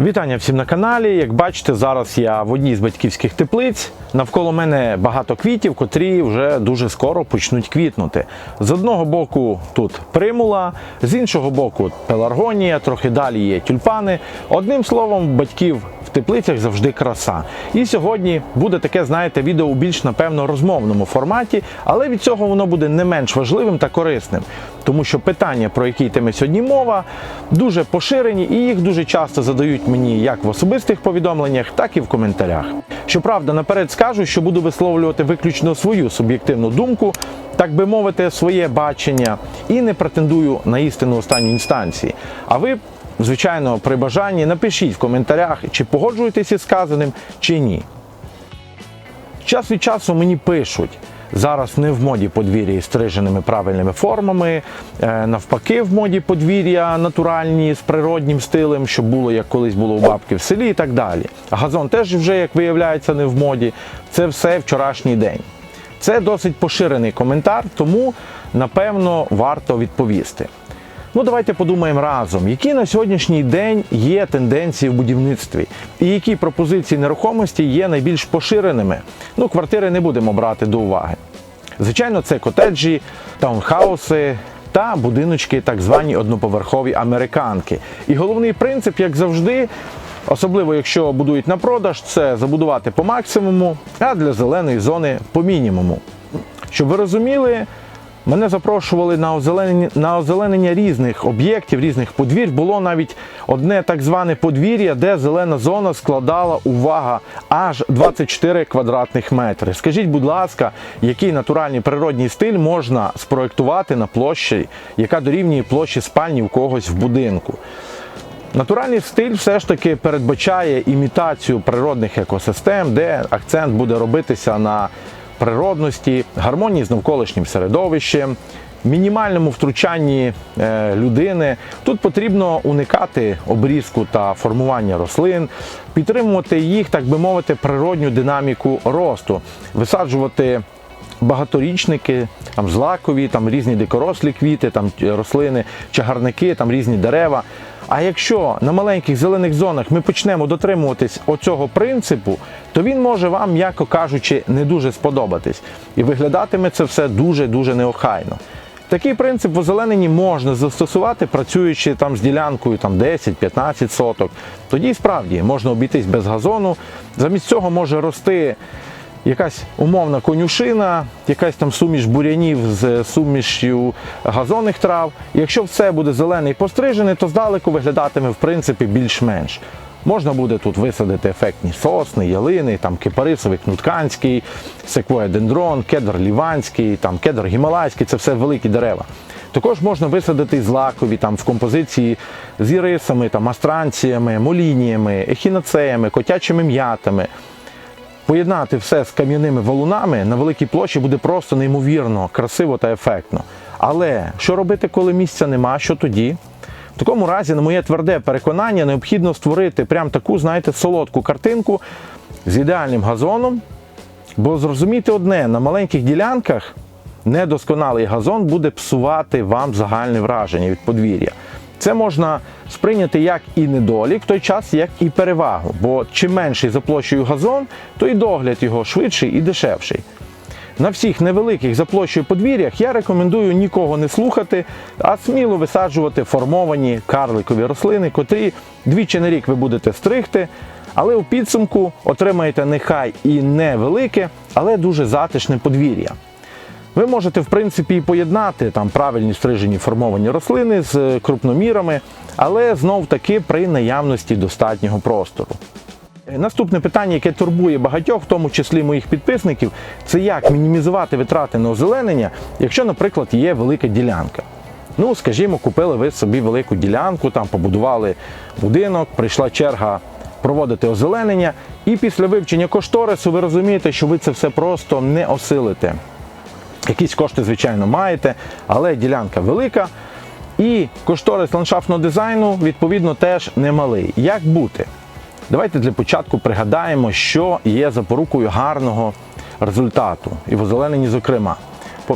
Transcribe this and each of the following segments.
Вітання всім на каналі. Як бачите, зараз я в одній з батьківських теплиць. Навколо мене багато квітів, котрі вже дуже скоро почнуть квітнути. З одного боку тут примула, з іншого боку пеларгонія, трохи далі є тюльпани. Одним словом, батьків в теплицях завжди краса. І сьогодні буде таке, знаєте, відео у більш напевно розмовному форматі, але від цього воно буде не менш важливим та корисним, тому що питання, про які йтиме сьогодні мова, дуже поширені і їх дуже часто задають мені як в особистих повідомленнях, так і в коментарях. Щоправда, наперед скажу, що буду висловлювати виключно свою суб'єктивну думку, так би мовити, своє бачення, і не претендую на істину останньої інстанції. А ви Звичайно, при бажанні напишіть в коментарях, чи погоджуєтеся з сказаним, чи ні. Час від часу мені пишуть. Зараз не в моді подвір'я із стриженими правильними формами, е, навпаки, в моді подвір'я натуральні з природнім стилем, щоб було як колись було у бабки в селі і так далі. Газон теж вже, як виявляється, не в моді. Це все вчорашній день. Це досить поширений коментар, тому напевно варто відповісти. Ну, давайте подумаємо разом, які на сьогоднішній день є тенденції в будівництві, і які пропозиції нерухомості є найбільш поширеними. Ну, квартири не будемо брати до уваги. Звичайно, це котеджі, таунхауси та будиночки, так звані одноповерхові американки. І головний принцип, як завжди, особливо якщо будують на продаж, це забудувати по максимуму, а для зеленої зони по мінімуму. Щоб ви розуміли, Мене запрошували на озеленення, на озеленення різних об'єктів, різних подвір'я. Було навіть одне так зване подвір'я, де зелена зона складала увага аж 24 квадратних метри. Скажіть, будь ласка, який натуральний природній стиль можна спроектувати на площі, яка дорівнює площі спальні у когось в будинку? Натуральний стиль все ж таки передбачає імітацію природних екосистем, де акцент буде робитися на природності, гармонії з навколишнім середовищем, мінімальному втручанні е, людини. Тут потрібно уникати обрізку та формування рослин, підтримувати їх, так би мовити, природню динаміку росту, висаджувати. Багаторічники, там злакові, там різні дикорослі квіти, там рослини, чагарники, там різні дерева. А якщо на маленьких зелених зонах ми почнемо дотримуватись оцього принципу, то він може вам, м'яко кажучи, не дуже сподобатись. І виглядатиме це все дуже-дуже неохайно. Такий принцип в озелененні можна застосувати, працюючи там з ділянкою там 10-15 соток. Тоді справді можна обійтись без газону. Замість цього може рости якась умовна конюшина, якась там суміш бурянів з сумішю газонних трав. Якщо все буде зелене і пострижене, то здалеку виглядатиме в принципі більш-менш. Можна буде тут висадити ефектні сосни, ялини, там кипарисовий кнутканський, секвоя дендрон, кедр ліванський, там кедр гімалайський це все великі дерева. Також можна висадити злакові там в композиції з ірисами, там астранціями, молініями, ехінацеями, котячими м'ятами. Поєднати все з кам'яними валунами на великій площі буде просто неймовірно, красиво та ефектно. Але що робити, коли місця нема, що тоді? В такому разі, на моє тверде переконання, необхідно створити прям таку, знаєте, солодку картинку з ідеальним газоном. Бо зрозумійте одне, на маленьких ділянках недосконалий газон буде псувати вам загальне враження від подвір'я. Це можна сприйняти як і недолік, в той час, як і перевагу. Бо чим менший за площею газон, то і догляд його швидший і дешевший. На всіх невеликих за площею подвір'ях я рекомендую нікого не слухати, а сміло висаджувати формовані карликові рослини, котрі двічі на рік ви будете стригти, але у підсумку отримаєте нехай і невелике, але дуже затишне подвір'я. Ви можете, в принципі, і поєднати там правильні стрижені формовані рослини з крупномірами, але знов таки при наявності достатнього простору. Наступне питання, яке турбує багатьох, в тому числі моїх підписників, це як мінімізувати витрати на озеленення, якщо, наприклад, є велика ділянка. Ну, скажімо, купили ви собі велику ділянку, там побудували будинок, прийшла черга проводити озеленення, і після вивчення кошторису ви розумієте, що ви це все просто не осилите. Якісь кошти, звичайно, маєте, але ділянка велика. І кошторис ландшафтного дизайну, відповідно, теж немалий. Як бути? Давайте для початку пригадаємо, що є запорукою гарного результату, і в озелененні, зокрема.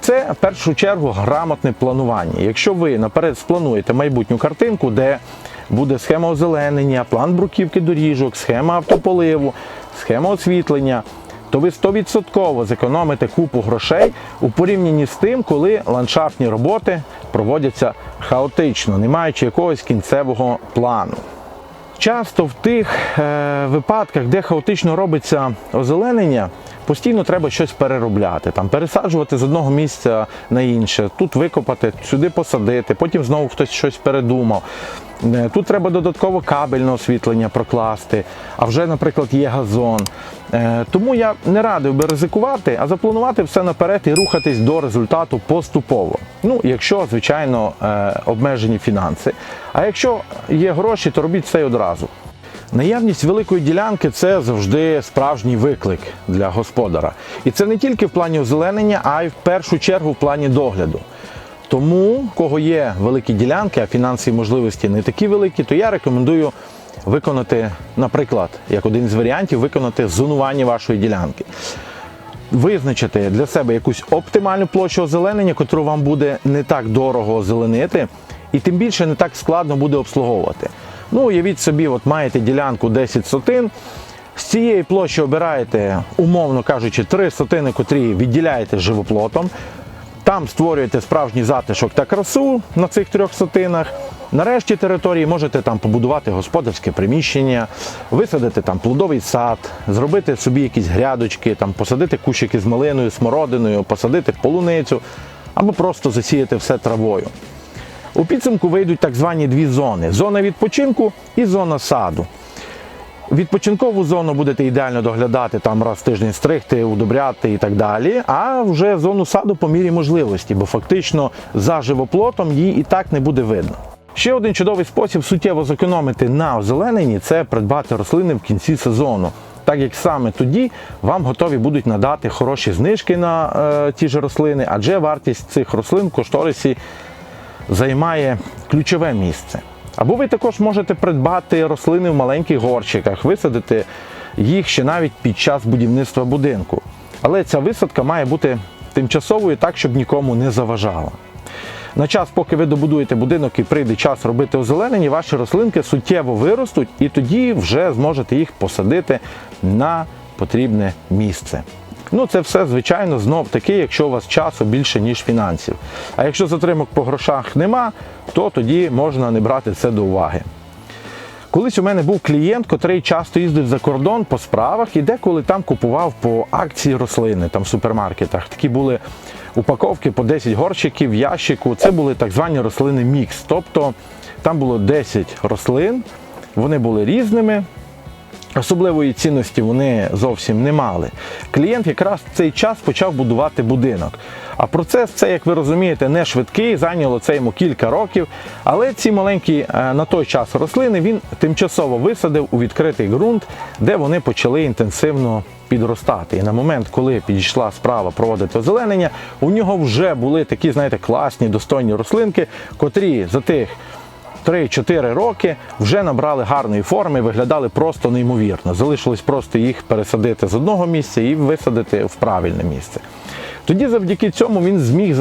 Це в першу чергу грамотне планування. Якщо ви наперед сплануєте майбутню картинку, де буде схема озеленення, план бруківки доріжок, схема автополиву, схема освітлення, то ви 100% зекономите купу грошей у порівнянні з тим, коли ландшафтні роботи проводяться хаотично, не маючи якогось кінцевого плану. Часто в тих е, випадках, де хаотично робиться озеленення, постійно треба щось переробляти, там пересаджувати з одного місця на інше, тут викопати, сюди посадити, потім знову хтось щось передумав. Е, Тут треба додатково кабельне освітлення прокласти, а вже, наприклад, є газон. Е, Тому я не радив би ризикувати, а запланувати все наперед і рухатись до результату поступово. Ну, якщо, звичайно, е, обмежені фінанси. А якщо є гроші, то робіть все одразу. Наявність великої ділянки це завжди справжній виклик для господара. І це не тільки в плані озеленення, а й в першу чергу в плані догляду. Тому, у кого є великі ділянки, а фінансові можливості не такі великі, то я рекомендую виконати, наприклад, як один з варіантів, виконати зонування вашої ділянки. Визначити для себе якусь оптимальну площу озеленення, яку вам буде не так дорого озеленити, і тим більше не так складно буде обслуговувати. Ну, уявіть собі, от маєте ділянку 10 сотин. З цієї площі обираєте, умовно кажучи, 3 сотини, котрі відділяєте живоплотом. Там створюєте справжній затишок та красу на цих трьох сотинах. Нарешті території можете там побудувати господарське приміщення, висадити там плодовий сад, зробити собі якісь грядочки, там посадити кущики з малиною, смородиною, посадити полуницю або просто засіяти все травою. У підсумку вийдуть так звані дві зони: зона відпочинку і зона саду. Відпочинкову зону будете ідеально доглядати, там раз в тиждень стригти, удобряти і так далі. А вже зону саду по мірі можливості, бо фактично за живоплотом її і так не буде видно. Ще один чудовий спосіб суттєво зекономити на озелененні це придбати рослини в кінці сезону. Так як саме тоді вам готові будуть надати хороші знижки на е, ті ж рослини, адже вартість цих рослин в кошторисі займає ключове місце. Або ви також можете придбати рослини в маленьких горщиках, висадити їх ще навіть під час будівництва будинку. Але ця висадка має бути тимчасовою так, щоб нікому не заважала. На час, поки ви добудуєте будинок і прийде час робити озеленення, ваші рослинки суттєво виростуть, і тоді вже зможете їх посадити на потрібне місце. Ну, це все, звичайно, знов таки, якщо у вас часу більше, ніж фінансів. А якщо затримок по грошах нема, то тоді можна не брати це до уваги. Колись у мене був клієнт, котрий часто їздив за кордон по справах і деколи там купував по акції рослини там в супермаркетах. Такі були упаковки по 10 горщиків ящику. Це були так звані рослини мікс. Тобто там було 10 рослин, вони були різними. Особливої цінності вони зовсім не мали. Клієнт якраз в цей час почав будувати будинок. А процес це, як ви розумієте, не швидкий, зайняло це йому кілька років. Але ці маленькі е, на той час рослини він тимчасово висадив у відкритий ґрунт, де вони почали інтенсивно підростати. І на момент, коли підійшла справа проводити озеленення, у нього вже були такі, знаєте, класні, достойні рослинки, котрі за тих 3-4 роки вже набрали гарної форми, виглядали просто неймовірно. Залишилось просто їх пересадити з одного місця і висадити в правильне місце. Тоді завдяки цьому він зміг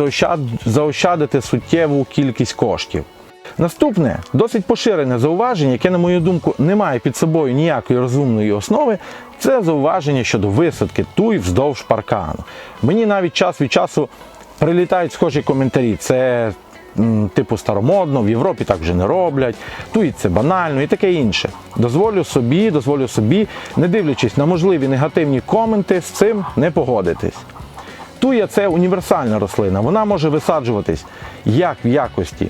заощадити суттєву кількість коштів. Наступне досить поширене зауваження, яке, на мою думку, не має під собою ніякої розумної основи, це зауваження щодо висадки туй вздовж паркану. Мені навіть час від часу прилітають схожі коментарі. Це типу старомодно, в Європі так вже не роблять, туй це банально і таке інше. Дозволю собі, дозволю собі, не дивлячись на можливі негативні коменти, з цим не погодитись. Туя це універсальна рослина. Вона може висаджуватись як в якості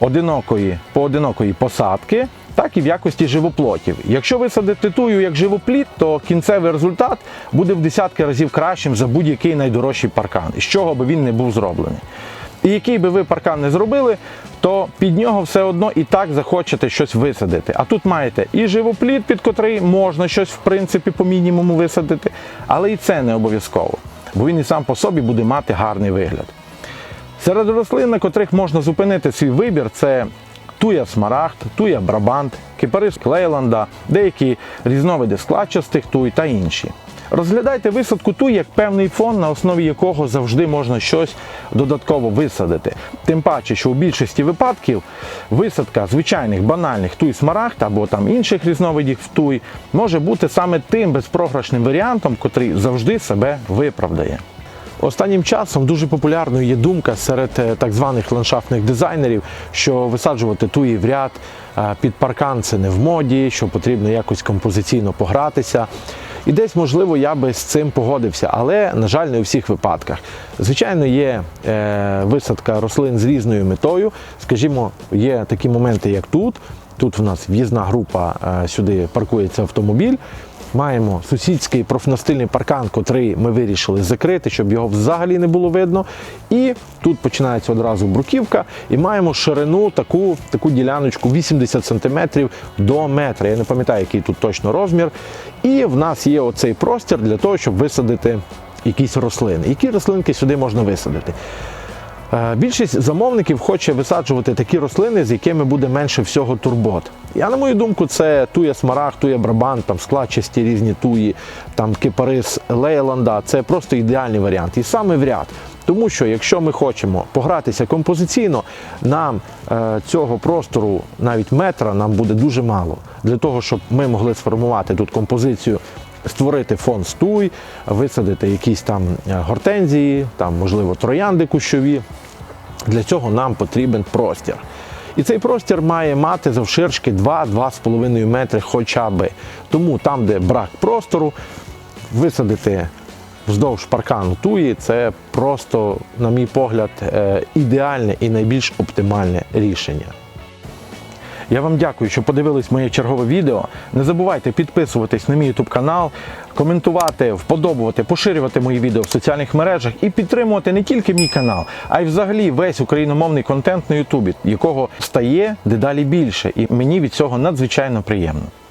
одинокої поодинокої посадки, так і в якості живоплотів. Якщо висадити тую як живопліт, то кінцевий результат буде в десятки разів кращим за будь-який найдорожчий паркан, з чого би він не був зроблений. І який би ви паркан не зробили, то під нього все одно і так захочете щось висадити. А тут маєте і живопліт, під котрий можна щось в принципі по мінімуму висадити, але і це не обов'язково, бо він і сам по собі буде мати гарний вигляд. Серед рослин, на котрих можна зупинити свій вибір, це туя смарагд, туя брабант, кипарис клейланда, деякі різновиди складчастих туй та інші. Розглядайте висадку ту як певний фон, на основі якого завжди можна щось додатково висадити. Тим паче, що у більшості випадків висадка звичайних банальних туй смарагд або там інших різновидів туй може бути саме тим безпрограшним варіантом, котрий завжди себе виправдає. Останнім часом дуже популярною є думка серед е, так званих ландшафтних дизайнерів, що висаджувати туї в ряд е, під паркан це не в моді, що потрібно якось композиційно погратися. І десь, можливо, я би з цим погодився, але, на жаль, не у всіх випадках. Звичайно, є е, висадка рослин з різною метою. Скажімо, є такі моменти, як тут. Тут в нас в'їзна група, е, сюди паркується автомобіль. Маємо сусідський профнастильний паркан, котрий ми вирішили закрити, щоб його взагалі не було видно. І тут починається одразу бруківка, і маємо ширину таку, таку діляночку 80 см до метра. Я не пам'ятаю, який тут точно розмір. І в нас є оцей простір для того, щоб висадити якісь рослини. Які рослинки сюди можна висадити? Е, Більшість замовників хоче висаджувати такі рослини, з якими буде менше всього турбот. Я, на мою думку, це туя смарагд, туя брабан, там складчасті різні туї, там кипарис лейланда. Це просто ідеальний варіант. І саме в ряд. Тому що якщо ми хочемо погратися композиційно, нам е, цього простору навіть метра нам буде дуже мало для того, щоб ми могли сформувати тут композицію створити фон стуй, висадити якісь там е, гортензії, там, можливо, троянди кущові. Для цього нам потрібен простір. І цей простір має мати завширшки 2-2,5 метри хоча би. Тому там, де брак простору, висадити вздовж паркану туї це просто, на мій погляд, е, ідеальне і найбільш оптимальне рішення. Я вам дякую, що подивились моє чергове відео. Не забувайте підписуватись на мій YouTube канал, коментувати, вподобувати, поширювати мої відео в соціальних мережах і підтримувати не тільки мій канал, а й взагалі весь україномовний контент на YouTube, якого стає дедалі більше, і мені від цього надзвичайно приємно.